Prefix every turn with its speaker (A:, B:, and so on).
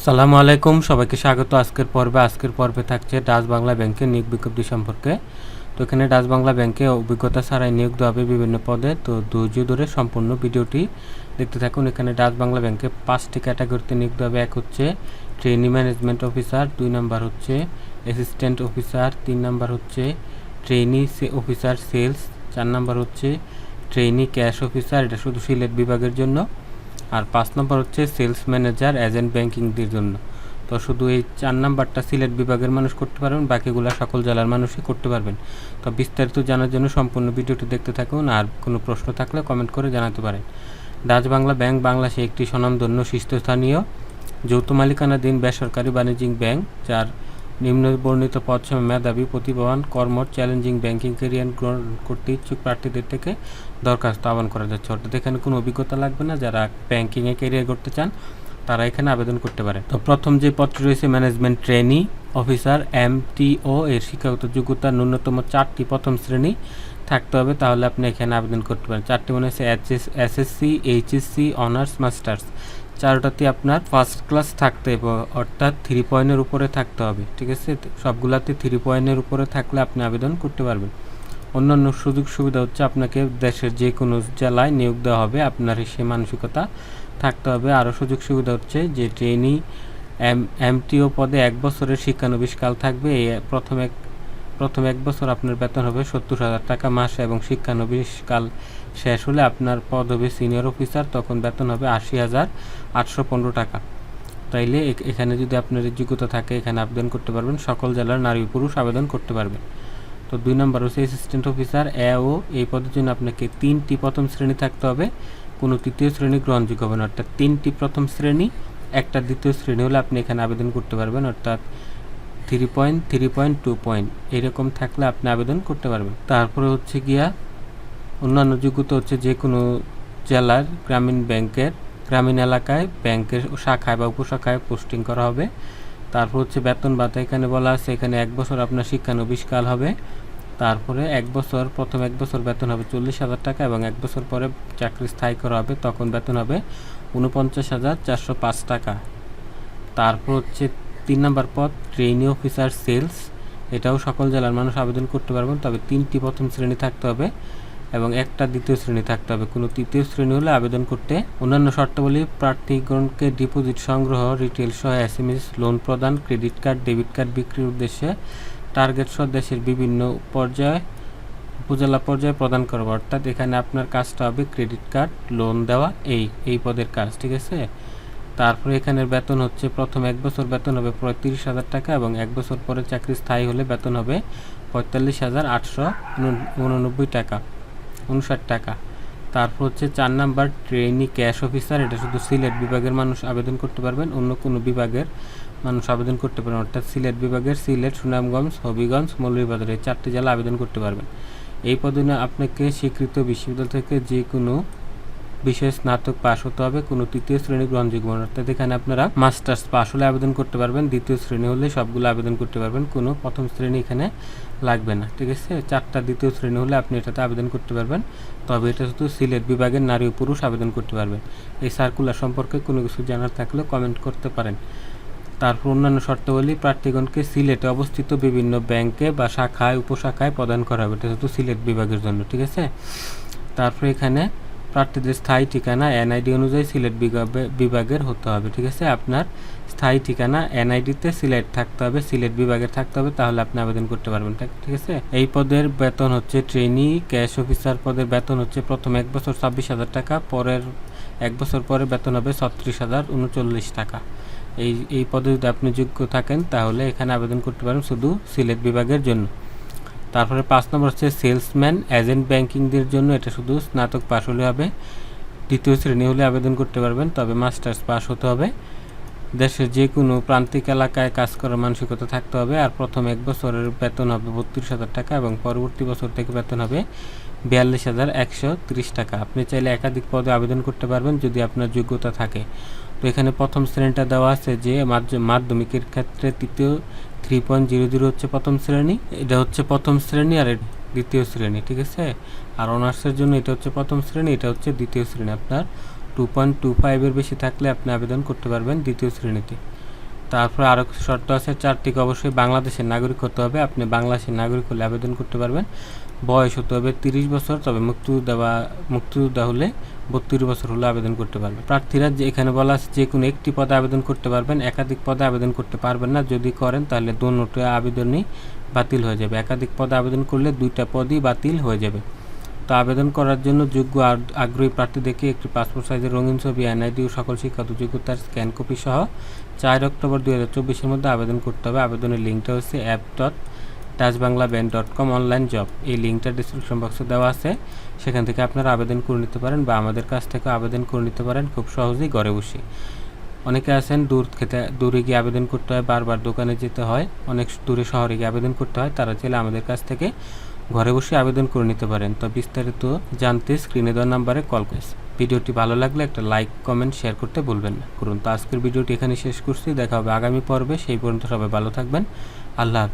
A: আসসালামু আলাইকুম, সবাইকে স্বাগত। আজকের পর্বে আজকের পর্বে থাকছে ডাচ বাংলা ব্যাংকের নিয়োগ বিজ্ঞপ্তি সম্পর্কে। তো এখানে ডাচ বাংলা ব্যাংকে অভিজ্ঞতা ছাড়াই নিয়োগ দেওয়া হবে বিভিন্ন পদে। তো ধৈর্য ধরে সম্পূর্ণ ভিডিওটি দেখতে থাকুন। এখানে ডাচ বাংলা ব্যাংকে পাঁচটি ক্যাটাগরিতে নিয়োগ দেওয়া হবে। এক হচ্ছে ট্রেনি ম্যানেজমেন্ট অফিসার, দুই নাম্বার হচ্ছে অ্যাসিস্ট্যান্ট অফিসার, তিন নাম্বার হচ্ছে ট্রেনি অফিসার সেলস, চার নাম্বার হচ্ছে ট্রেনি ক্যাশ অফিসার। এটা শুধু সিলেট বিভাগের জন্য। আর পাঁচ নম্বর হচ্ছে সেলস ম্যানেজার, এজেন্ট ব্যাংকিংদের জন্য। তো শুধু এই চার নাম্বারটা সিলেট বিভাগের মানুষ করতে পারবেন, বাকিগুলো সকল জেলার মানুষই করতে পারবেন। তো বিস্তারিত জানার জন্য সম্পূর্ণ ভিডিওটি দেখতে থাকুন, আর কোনো প্রশ্ন থাকলে কমেন্ট করে জানাতে পারেন। ডাচ বাংলা ব্যাংক বাংলাদেশে একটি স্বনামধন্য শীর্ষস্থানীয় যৌথ মালিকানাধীন বেসরকারি বাণিজ্যিক ব্যাংক, যার নিম্ন বর্ণিত পদসম মেধাবী, প্রতিভাবান কর্মট চ্যালেঞ্জিং ব্যাংকিং কেরিয়ার গ্রহণ করতে ইচ্ছুক প্রার্থীদের থেকে দরখাস্ত আহ্বান করা যাচ্ছে। অর্থাৎ এখানে কোনো অভিজ্ঞতা লাগবে না। যারা ব্যাংকিংয়ে কেরিয়ার করতে চান, তারা এখানে আবেদন করতে পারে। তো প্রথম যে পদটি রয়েছে ম্যানেজমেন্ট ট্রেনি অফিসার এমটিও এর শিক্ষাগত যোগ্যতা ন্যূনতম চারটি প্রথম শ্রেণি থাকতে হবে। তাহলে আপনি এখানে আবেদন করতে পারেন। চারটি মনে হচ্ছে এসএসসি এইচএসসি অনার্স মাস্টার্স চারোটাতে আপনার ফার্স্ট ক্লাস থাকতে হবে অর্থাৎ থ্রি পয়েন্টের উপরে থাকতে হবে, ঠিক আছে? সবগুলাতে থ্রি পয়েন্টের উপরে থাকলে আপনি আবেদন করতে পারবেন। অন্যান্য সুযোগ সুবিধা হচ্ছে আপনাকে দেশের যে কোনো জেলায় নিয়োগ দেওয়া হবে, আপনার সে মানসিকতা থাকতে হবে। আরও সুযোগ সুবিধা হচ্ছে যে ট্রেনি এম এমটিও পদে এক বছরের শিক্ষানবিষ্কাল থাকবে, এই প্রথম এক প্রথম এক বছর আপনার বেতন হবে সত্তর হাজার টাকা মাসে এবং শিক্ষানবিষ্কাল শেষ হলে আপনার পদ হবে সিনিয়র অফিসার তখন বেতন হবে আশি হাজার আটশো পনেরো টাকা। তাইলে এখানে যদি আপনার যোগ্যতা থাকে, এখানে আবেদন করতে পারবেন। সকল জেলার নারী পুরুষ আবেদন করতে পারবেন। তো দুই নম্বর হচ্ছে অ্যাসিস্ট্যান্ট অফিসার এ ও, এই পদের জন্য আপনাকে তিনটি প্রথম শ্রেণি থাকতে হবে। কোনো তৃতীয় শ্রেণি গ্রহণযোগ্য হবে না। অর্থাৎ তিনটি প্রথম শ্রেণি, একটা দ্বিতীয় শ্রেণি হলে আপনি এখানে আবেদন করতে পারবেন। অর্থাৎ three point three point two point এরকম থাকলে আপনি আবেদন করতে পারবেন। তারপরে হচ্ছে গিয়া অন্যান্য যোগ্যতা হচ্ছে যে কোনো জেলার গ্রামীণ ব্যাংকের, গ্রামীণ এলাকায় ব্যাংকের শাখায় বা উপশাখায় পোস্টিং করা হবে। তারপর হচ্ছে বেতন ভাতা এখানে বলা আছে, এখানে এক বছর আপনার শিক্ষানবিষ্কাল হবে। তারপরে এক বছর, প্রথম এক বছর বেতন হবে চল্লিশ হাজার টাকা এবং এক বছর পরে চাকরি স্থায়ী করা হবে, তখন বেতন হবে উনপঞ্চাশ হাজার চারশো পাঁচ টাকা। তারপর হচ্ছে তিন নম্বর পদ ট্রেনি অফিসার সেলস এটাও সকল জেলার মানুষ আবেদন করতে পারবেন, তবে তিনটি প্রথম শ্রেণি থাকতে হবে এবং একটা দ্বিতীয় শ্রেণি থাকতে হবে। কোনো তৃতীয় শ্রেণি হলে আবেদন করতে অন্যান্য শর্তাবলী, প্রার্থীগণকে ডিপোজিট সংগ্রহ রিটেল সহ এসএমএস লোন প্রদান ক্রেডিট কার্ড ডেবিট কার্ড বিক্রির উদ্দেশ্যে টার্গেট সহ দেশের বিভিন্ন পর্যায়ে, উপজেলা পর্যায়ে প্রদান করব। অর্থাৎ এখানে আপনার কাজটা হবে ক্রেডিট কার্ড লোন দেওয়া, এই এই পদের কাজ, ঠিক আছে? তারপরে এখানের বেতন হচ্ছে প্রথম এক বছর বেতন হবে পঁয়ত্রিশ হাজার টাকা এবং এক বছর পরে চাকরি স্থায়ী হলে বেতন হবে পঁয়তাল্লিশ হাজার আটশো উননব্বই টাকা, উনষাট টাকা। তারপর হচ্ছে চার নাম্বার ট্রেনি ক্যাশ অফিসার এটা শুধু সিলেট বিভাগের মানুষ আবেদন করতে পারবেন, অন্য কোনো বিভাগের মানুষ আবেদন করতে পারবেন, অর্থাৎ সিলেট বিভাগের সিলেট, সুনামগঞ্জ, হবিগঞ্জ, মৌলভীবাজার এই চারটি জেলা আবেদন করতে পারবেন। এই পদে আপনাকে স্বীকৃত বিশ্ববিদ্যালয় থেকে যে কোনো বিষয়ে স্নাতক পাশ হতে হবে, কোনো তৃতীয় শ্রেণি গ্রহণযোগ্য। অর্থাৎ এখানে আপনারা মাস্টার্স পাশ হলে আবেদন করতে পারবেন, দ্বিতীয় শ্রেণি হলে সবগুলো আবেদন করতে পারবেন, কোনো প্রথম শ্রেণি এখানে লাগবে না, ঠিক আছে? চারটা দ্বিতীয় শ্রেণি হলে আপনি এটাতে আবেদন করতে পারবেন, তবে এটা শুধু সিলেট বিভাগের নারী ও পুরুষ আবেদন করতে পারবেন। এই সার্কুলার সম্পর্কে কোনো কিছু জানার থাকলে কমেন্ট করতে পারেন। তারপর অন্যান্য শর্তাবলী প্রার্থীগণকে সিলেটে অবস্থিত বিভিন্ন ব্যাংকে বা শাখায়, উপশাখায় প্রদান করা হবে, এটা শুধু সিলেট বিভাগের জন্য, ঠিক আছে? তারপর এখানে প্রার্থীদের স্থায়ী ঠিকানা এনআইডি অনুযায়ী সিলেট বিভাগে- বিভাগের হতে হবে, ঠিক আছে? আপনার স্থায়ী ঠিকানা এনআইডিতে সিলেট থাকতে হবে, সিলেট বিভাগের থাকতে হবে, তাহলে আপনি আবেদন করতে পারবেন ঠিক আছে? এই পদের বেতন হচ্ছে ট্রেনি ক্যাশ অফিসার পদের বেতন হচ্ছে প্রথম এক বছর ছাব্বিশ হাজার টাকা, পরের এক বছর পরে বেতন হবে ছত্রিশ হাজার উনচল্লিশ টাকা। এই এই পদে যদি আপনি যোগ্য থাকেন, তাহলে এখানে আবেদন করতে পারেন শুধু সিলেট বিভাগের জন্য। তারপরে পাঁচ নম্বর হচ্ছে সেলসম্যান, এজেন্ট ব্যাংকিংদের জন্য এটা শুধু স্নাতক পাশ হলে হবে। দ্বিতীয় শ্রেণি হলে আবেদন করতে পারবেন, তবে মাস্টার্স পাস হতে হবে। দেশের যে কোনো প্রান্তিক এলাকায় কাজ করার মানসিকতা থাকতে হবে, আর প্রথম এক বছরের বেতন হবে বত্রিশ হাজার টাকা এবং পরবর্তী বছর থেকে বেতন হবে বিয়াল্লিশ হাজার একশো তিরিশ টাকা। আপনি চাইলে একাধিক পদে আবেদন করতে পারবেন যদি আপনার যোগ্যতা থাকে। তো এখানে প্রথম শ্রেণীটা দেওয়া আছে যে মাধ্য- মাধ্যমিকের ক্ষেত্রে তৃতীয় থ্রি পয়েন্ট জিরো জিরো হচ্ছে প্রথম শ্রেণি, এটা হচ্ছে প্রথম শ্রেণি আর দ্বিতীয় শ্রেণি, ঠিক আছে? আর অনার্সের জন্য এটা হচ্ছে প্রথম শ্রেণি, এটা হচ্ছে দ্বিতীয় শ্রেণি। আপনার টু পয়েন্ট টু ফাইভের বেশি থাকলে আপনি আবেদন করতে পারবেন দ্বিতীয় শ্রেণীতে। তারপরে আরও কিছু শর্ত আছে, চারটিকে অবশ্যই বাংলাদেশের নাগরিক হতে হবে। আপনি বাংলাদেশের নাগরিক হলে আবেদন করতে পারবেন। বয়স হতে হবে তিরিশ বছর, তবে মুক্তিযোদ্ধা বা মুক্তিযোদ্ধা হলে বত্রিশ বছর হলে আবেদন করতে পারবেন। প্রার্থীরা যে এখানে বলা আছে, যে কোনো একটি পদে আবেদন করতে পারবেন। একাধিক পদে আবেদন করতে পারবেন না। যদি করেন, তাহলে দুটো আবেদনই বাতিল হয়ে যাবে। একাধিক পদে আবেদন করলে দুইটা পদই বাতিল হয়ে যাবে। তো আবেদন করার জন্য যোগ্য আগ্রহী প্রার্থীদেরকে একটি পাসপোর্ট সাইজের রঙিন ছবি এনআইডি ও সকল শিক্ষাগত যোগ্যতার স্ক্যান কপি সহ চার অক্টোবর দুই হাজার চব্বিশের মধ্যে আবেদন করতে হবে। আবেদনের লিঙ্কটা হচ্ছে app dot touch Bangla band dot com online job এই লিঙ্কটা ডিসক্রিপশন বক্সে দেওয়া আছে। সেখান থেকে আপনারা আবেদন করে নিতে পারেন বা আমাদের কাছ থেকে আবেদন করে নিতে পারেন খুব সহজেই ঘরে বসে। অনেকে আছেন দূর খেতে, দূরে গিয়ে আবেদন করতে হয়, বারবার দোকানে যেতে হয়। অনেক দূরে শহরে গিয়ে আবেদন করতে হয়, তারা চাইলে আমাদের কাছ থেকে ঘরে বসে আবেদন করে নিতে পারেন। তো বিস্তারিত জানতে স্ক্রিনে দেওয়া নাম্বারে কল করেন ভিডিওটি ভালো লাগলে একটা লাইক কমেন্ট শেয়ার করতে ভুলবেন না। করুন। তো আজকের ভিডিওটি এখানে শেষ করছি। দেখা হবে আগামী পর্বে। সেই পর্যন্ত সবাই ভালো থাকবেন। আল্লাহ।